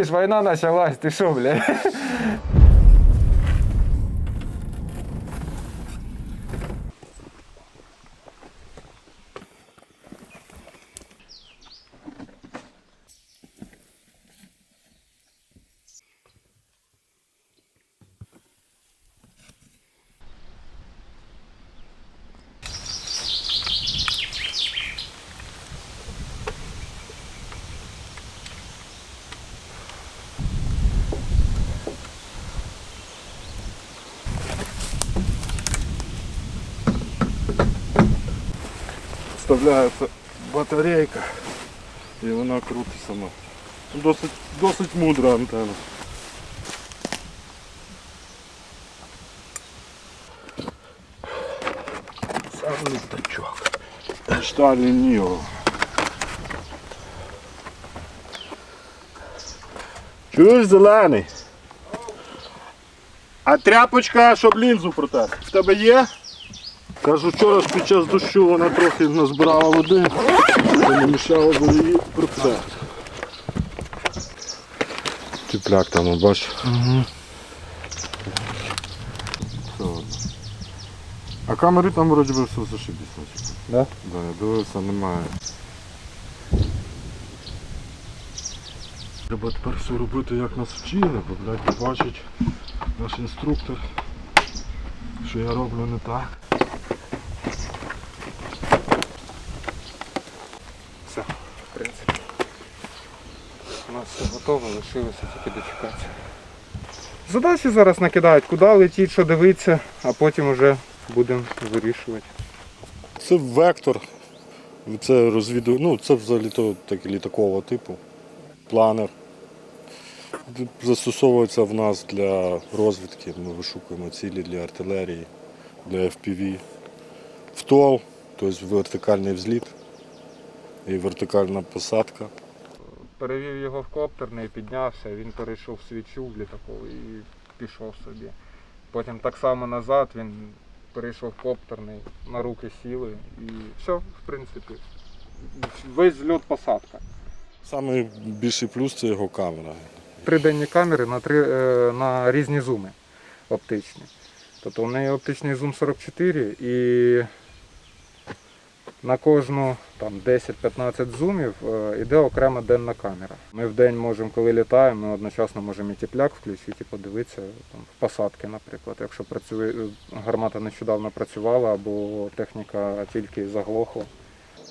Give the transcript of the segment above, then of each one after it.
Чуєш, война началась, ты що, бля? Вставляється батарейка і вона крутить сама. Досить, досить мудра антенна. Сам літачок. Шталі Ніо. Чуєш зелений? А тряпочка, щоб лінзу протерти. В тебе є? Кажу, вчора ж під час дощу вона трохи назбирала води, що не мішало було її протерти. Тіпляк там, бачиш? Угу. А камери там вроді би все зашибісь. наче. Да? Да, я дивився, немає. Треба тепер все робити, як нас вчили, бо, блядь, побачить наш інструктор, що я роблю не так. Все, в принципі. Готово, лишилося тільки дочекатися. Задачі зараз накидають, куди летіть, що дивитися, а потім вже будемо вирішувати. Це вектор. Це розвіду... ну, це взагалі то так, літакового типу. Планер. Застосовується в нас для розвідки. Ми вишукуємо цілі для артилерії, для FPV. Втол, тобто вертикальний взліт і вертикальна посадка. Перевів його в коптерний, піднявся, він перейшов в свічу літаковий і пішов собі. Потім так само назад він перейшов в коптерний, на руки сіли і все, в принципі. Весь зльот посадка. Самий більший плюс це його камера. Триденні камери на, три, е, на різні зуми оптичні. Тобто у неї оптичний зум 44 і на кожну там, 10-15 зумів е, йде окрема денна камера. Ми в день можемо, коли літаємо, ми одночасно можемо і тіпляк включити і подивитися там, в посадки, наприклад. Якщо працює, е, гармата нещодавно працювала або техніка тільки заглохла.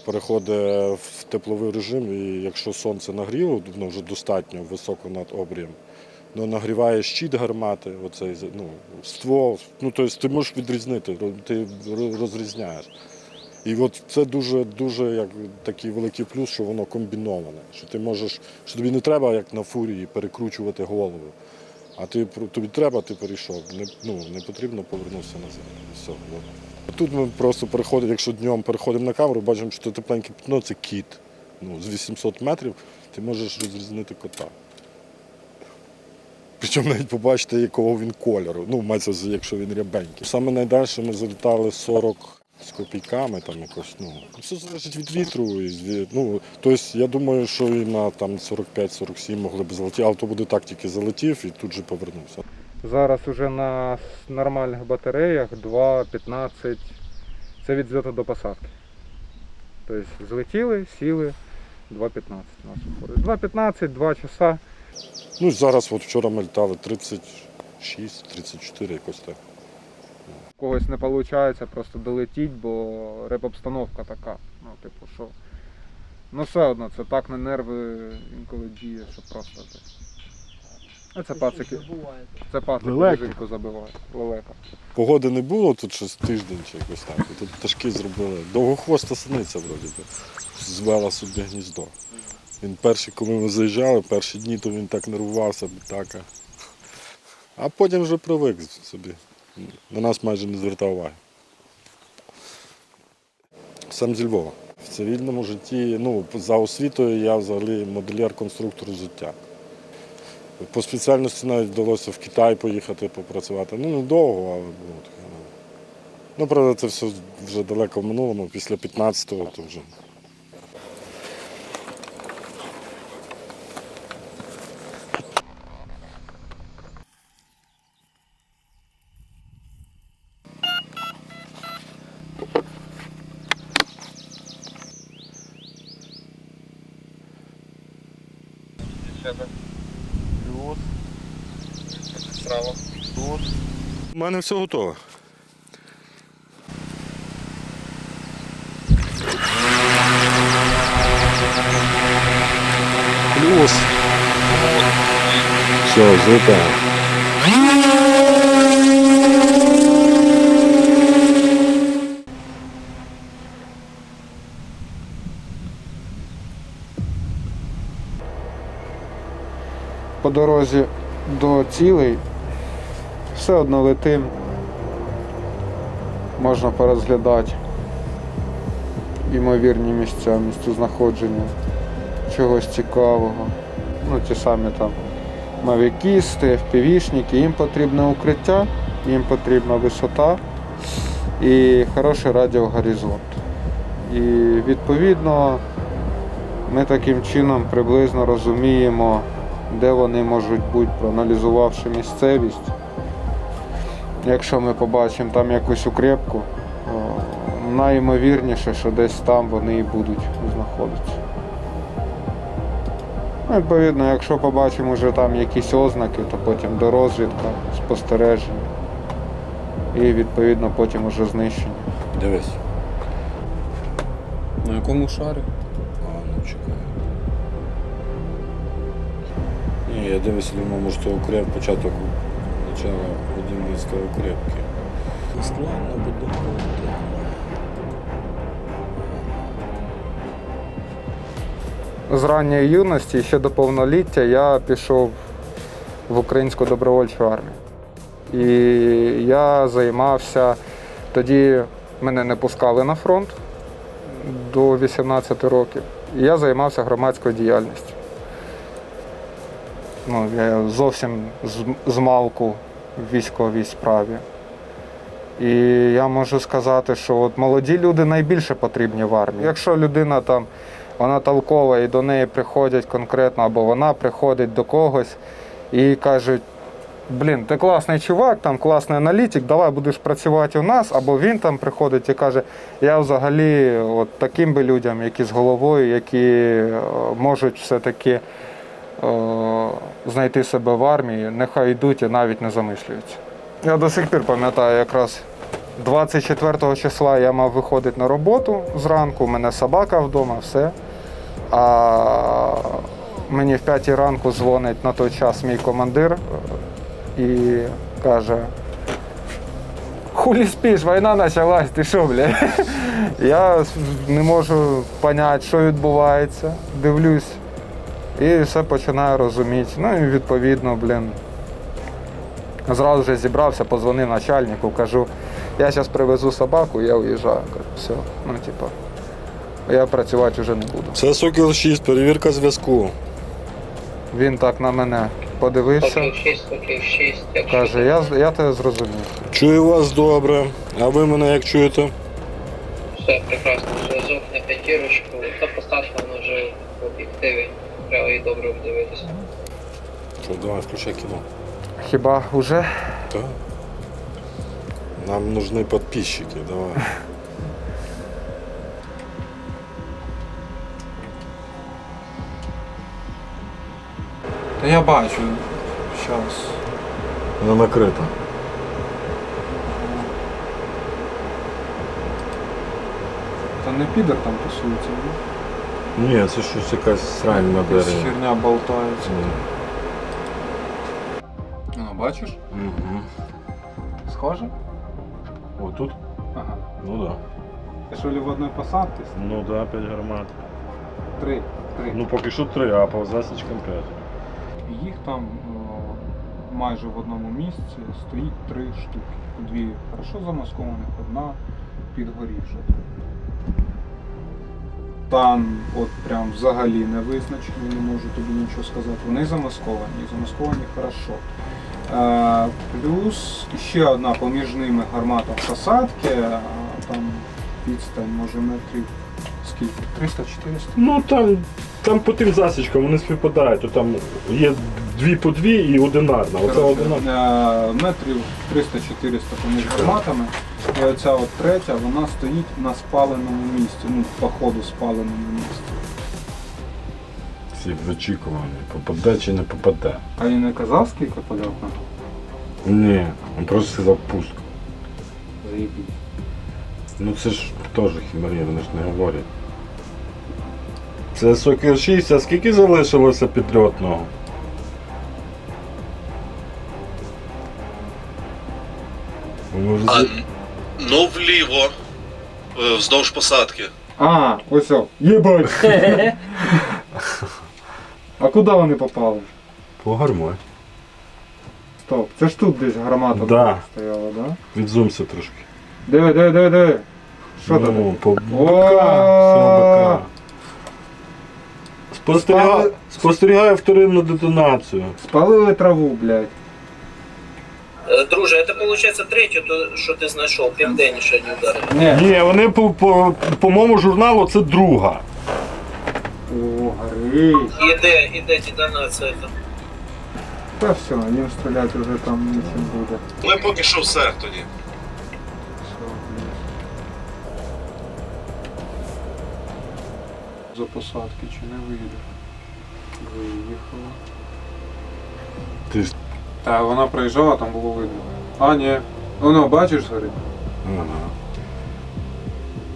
переходить в тепловий режим, і якщо сонце нагріло, ну, вже достатньо високо над обрієм, ну, нагріває щит гармати, оцей, ну, ствол. Ну, тобто ти можеш відрізнити, ти розрізняєш. І от це дуже, дуже як такий великий плюс, що воно комбіноване. Що ти можеш, що тобі не треба, як на фурії, перекручувати голову. А ти, тобі треба, ти перейшов. Не, ну, не потрібно повернутися назад. Все. Тут ми просто переходимо, якщо днем переходимо на камеру, бачимо, що тепленьке пятно це кіт. Ну, з 800 метрів ти можеш розрізнити кота. Причому навіть побачити, якого він кольору. Ну, мається, якщо він рябенький. Саме найдальше ми залітали 40 з копійками, там якось, ну, все залежить від вітру. І, ну, тобто, я думаю, що і на там 45-47 могли б залетіти, але то буде так, тільки залетів і тут же повернувся. Зараз уже на нормальних батареях 2,15. Це від зльоту до посадки. Тобто злетіли, сіли, 2,15 у нас виходить. 2,15, 2 часа. Ну, зараз, от вчора ми літали 36-34, якось так. Когось не виходить просто долетіть, бо реп-обстановка така. Ну, типу, що. Ну все одно, це так на нерви інколи діє, що просто. жесть. А це пацики. Це пацики жінку забивають. Лелека. Погоди не було тут щось тиждень чи якось так. Тут пташки зробили. Довгохвоста синиця вроді би. Звела собі гніздо. Він перший, коли ми заїжджали, перші дні, то він так нервувався, бітака. А потім вже привик собі. На нас майже не звертав уваги. Сам зі Львова. В цивільному житті, ну, за освітою я взагалі модельєр-конструктор взуття. По спеціальності навіть вдалося в Китай поїхати попрацювати. Ну, недовго, але було таке. ну. Ну, правда, це все вже далеко в минулому, після 15-го то вже. Плюс. У мене все готове. Плюс. Все, злітаємо. По дорозі до цілей все одно летим. Можна порозглядати ймовірні місця, місцезнаходження чогось цікавого. Ну, ті самі там мавікісти, впівішники, їм потрібне укриття, їм потрібна висота і хороший радіогоризонт. І відповідно ми таким чином приблизно розуміємо, де вони можуть бути, проаналізувавши місцевість. Якщо ми побачимо там якусь укрепку, найімовірніше, що десь там вони і будуть знаходитися. Ну, Відповідно, якщо побачимо вже там якісь ознаки, то потім дорозвідка, спостереження і відповідно потім уже знищення. Дивись. На якому шарі? А, ну чекай. Ні, я дивлюся, думаю, може то укреп, початок почала будівництва укрепки. Складно будинку. З ранньої юності ще до повноліття я пішов в українську добровольчу армію. І я займався, тоді мене не пускали на фронт до 18 років. І я займався громадською діяльністю. Ну, я зовсім з, з малку в військовій справі. І я можу сказати, що от молоді люди найбільше потрібні в армії. Якщо людина там вона толкова і до неї приходять конкретно, або вона приходить до когось і кажуть: блін, ти класний чувак, там класний аналітик, давай будеш працювати у нас, або він там приходить і каже, я взагалі от таким би людям, які з головою, які е, можуть все-таки знайти себе в армії, нехай йдуть і навіть не замислюються. Я до сих пір пам'ятаю, якраз 24 числа я мав виходити на роботу зранку, у мене собака вдома, все. А мені в 5 ранку дзвонить на той час мій командир е, і каже: Хулі спиш, війна почалась, ти що, бля? Я не можу зрозуміти, що відбувається, дивлюсь і все починаю розуміти. Ну і відповідно, блін. Зразу же зібрався, позвонив начальнику, кажу, я зараз привезу собаку, я уїжджаю. Кажу, все, ну типа, я працювати вже не буду. Це Сокіл 6, перевірка зв'язку. Він так на мене подивився, Сокіл 6, Сокіл 6, якщо каже, я, я тебе зрозумів. Чую вас добре. А ви мене як чуєте? все прекрасно, зв'язок на п'ятірочку, та вона вже в об'єктиві, треба її добре обдивитися. Що, давай, включай кіно. Хіба уже? Так. Нам нужны подписчики, давай. Та я бачу. Щас. Вона накрита. Та не підер там тусується, ні? Ні, це щось якась срань на Якась дереві. херня болтається. А, бачиш? Угу. Схоже? О, тут? Ага. Ну да. Ти що ли в одній посадці? Ну да, 5 гармат. Три. Три. Ну поки що 3, а по засічкам 5. Їх там о, майже в одному місці стоїть три штуки. Дві хорошо замаскованих, одна підгорівша. Там от прям взагалі не визначені, не можу тобі нічого сказати. Вони замасковані, замасковані хорошо. Е, плюс ще одна поміж ними гармата посадки, там відстань може метрів скільки? 300-400? Ну там, там по тим засічкам вони співпадають, то там є дві по дві і одинарна. Оце Коротше, одинарна. е, метрів 300-400 поміж гарматами. І оця от третя, вона стоїть на спаленому місці, ну, по ходу спаленому місці. всіх вичікуваний. Попаде чи не попаде. А він не казав, скільки польотно? Ні, він просто сказав пуск. Заїбіть. Ну це ж теж хімерія, вони ж не говорять. Це сокер 6, а скільки залишилося підльотного? А, ну вліво, е, вздовж посадки. А, ось о. Єбать. а куди вони попали? По гармой. Стоп, це ж тут десь гармата Да. стояла, да? Відзумся трошки. Диви, диви, диви, диви. Що там? ну, по бока. Спостерігаю вторинну детонацію. Спалили траву, блядь. Е, Друже, це виходить третє, то що ти знайшов, південніше не ударив. Ні. Ні, вони по, по, по моєму журналу це друга. О, горить. Іде, іде детонація. там. Та все, їм стріляти вже там нічим буде. Ми поки що все тоді. Все. За посадки чи не вийде? Виїхала. Ти ж- Та вона проїжджала, там було видно. А, ні. Воно, бачиш, згорить? Ага.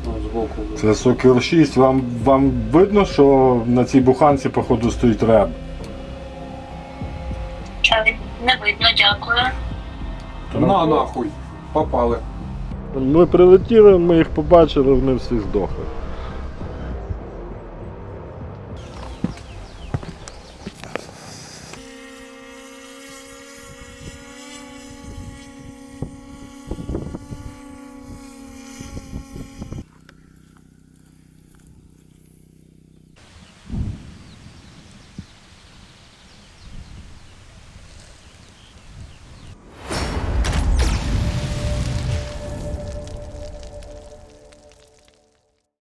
Ну, збоку. Це сокер 6. Вам, вам видно, що на цій буханці, походу, стоїть реб? Чай, не видно, дякую. На нахуй. Попали. Ми прилетіли, ми їх побачили, вони всі здохли.